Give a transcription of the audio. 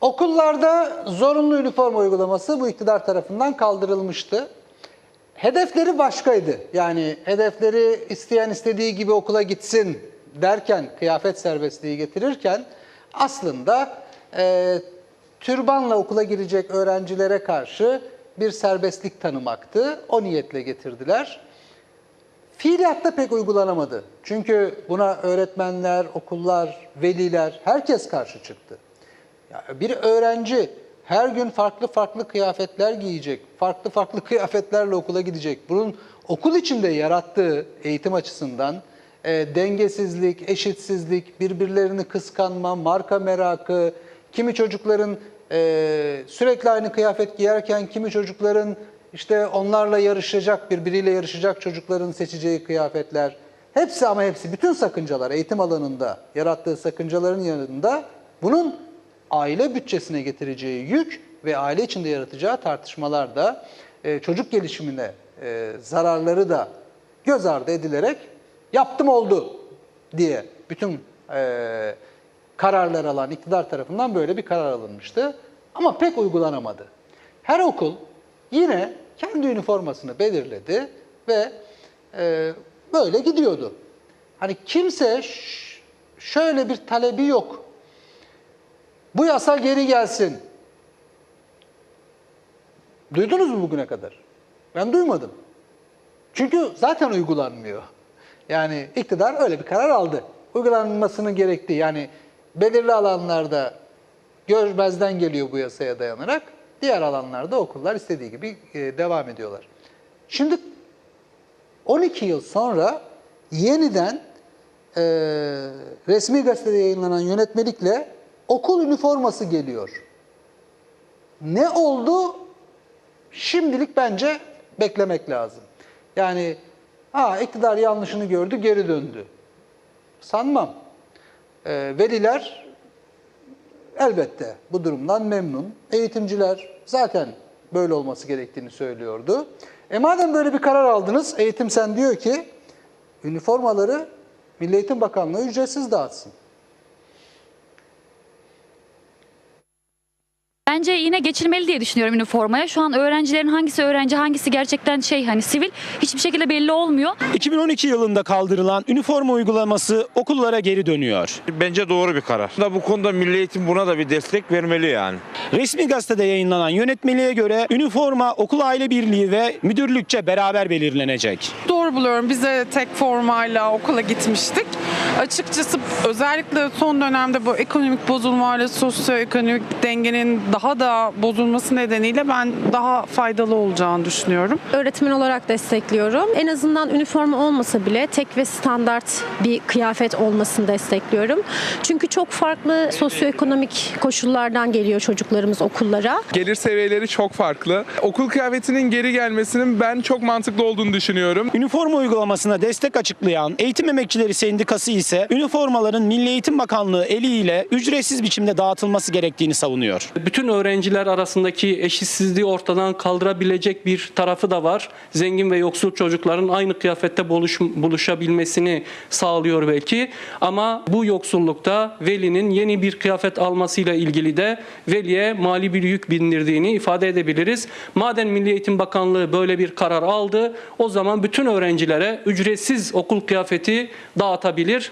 Okullarda zorunlu üniforma uygulaması bu iktidar tarafından kaldırılmıştı. Hedefleri başkaydı. Yani hedefleri isteyen istediği gibi okula gitsin derken, kıyafet serbestliği getirirken aslında e, türbanla okula girecek öğrencilere karşı bir serbestlik tanımaktı. O niyetle getirdiler. Fiiliyatta pek uygulanamadı. Çünkü buna öğretmenler, okullar, veliler, herkes karşı çıktı. Bir öğrenci her gün farklı farklı kıyafetler giyecek, farklı farklı kıyafetlerle okula gidecek. Bunun okul içinde yarattığı eğitim açısından e, dengesizlik, eşitsizlik, birbirlerini kıskanma, marka merakı, kimi çocukların e, sürekli aynı kıyafet giyerken kimi çocukların işte onlarla yarışacak, birbiriyle yarışacak çocukların seçeceği kıyafetler. Hepsi ama hepsi, bütün sakıncalar eğitim alanında yarattığı sakıncaların yanında bunun aile bütçesine getireceği yük ve aile içinde yaratacağı tartışmalar da e, çocuk gelişimine e, zararları da göz ardı edilerek yaptım oldu diye bütün e, kararlar alan iktidar tarafından böyle bir karar alınmıştı. Ama pek uygulanamadı. Her okul yine kendi üniformasını belirledi ve e, böyle gidiyordu. Hani kimse şöyle bir talebi yok. Bu yasa geri gelsin. Duydunuz mu bugüne kadar? Ben duymadım. Çünkü zaten uygulanmıyor. Yani iktidar öyle bir karar aldı. Uygulanmasının gerektiği yani belirli alanlarda görmezden geliyor bu yasaya dayanarak. Diğer alanlarda okullar istediği gibi e, devam ediyorlar. Şimdi 12 yıl sonra yeniden e, resmi gazetede yayınlanan yönetmelikle okul üniforması geliyor. Ne oldu? Şimdilik bence beklemek lazım. Yani ha iktidar yanlışını gördü, geri döndü. Sanmam. E, veliler elbette bu durumdan memnun. Eğitimciler zaten böyle olması gerektiğini söylüyordu. E madem böyle bir karar aldınız, Eğitim Sen diyor ki üniformaları Milli Eğitim Bakanlığı ücretsiz dağıtsın. Bence yine geçilmeli diye düşünüyorum üniformaya. Şu an öğrencilerin hangisi öğrenci, hangisi gerçekten şey hani sivil hiçbir şekilde belli olmuyor. 2012 yılında kaldırılan üniforma uygulaması okullara geri dönüyor. Bence doğru bir karar. Da bu konuda Milli Eğitim buna da bir destek vermeli yani. Resmi gazetede yayınlanan yönetmeliğe göre üniforma okul aile birliği ve müdürlükçe beraber belirlenecek. Doğru buluyorum. Biz de tek formayla okula gitmiştik. Açıkçası özellikle son dönemde bu ekonomik bozulmayla sosyoekonomik dengenin daha da bozulması nedeniyle ben daha faydalı olacağını düşünüyorum. Öğretmen olarak destekliyorum. En azından üniforma olmasa bile tek ve standart bir kıyafet olmasını destekliyorum. Çünkü çok farklı sosyoekonomik koşullardan geliyor çocuklarımız okullara. Gelir seviyeleri çok farklı. Okul kıyafetinin geri gelmesinin ben çok mantıklı olduğunu düşünüyorum. Üniforma uygulamasına destek açıklayan Eğitim Emekçileri Sendikası ise üniformaların Milli Eğitim Bakanlığı eliyle ücretsiz biçimde dağıtılması gerektiğini savunuyor. Bütün öğrenciler arasındaki eşitsizliği ortadan kaldırabilecek bir tarafı da var. Zengin ve yoksul çocukların aynı kıyafette buluş, buluşabilmesini sağlıyor belki. Ama bu yoksullukta velinin yeni bir kıyafet almasıyla ilgili de veliye mali bir yük bindirdiğini ifade edebiliriz. Madem Milli Eğitim Bakanlığı böyle bir karar aldı, o zaman bütün öğrencilere ücretsiz okul kıyafeti dağıtabilir.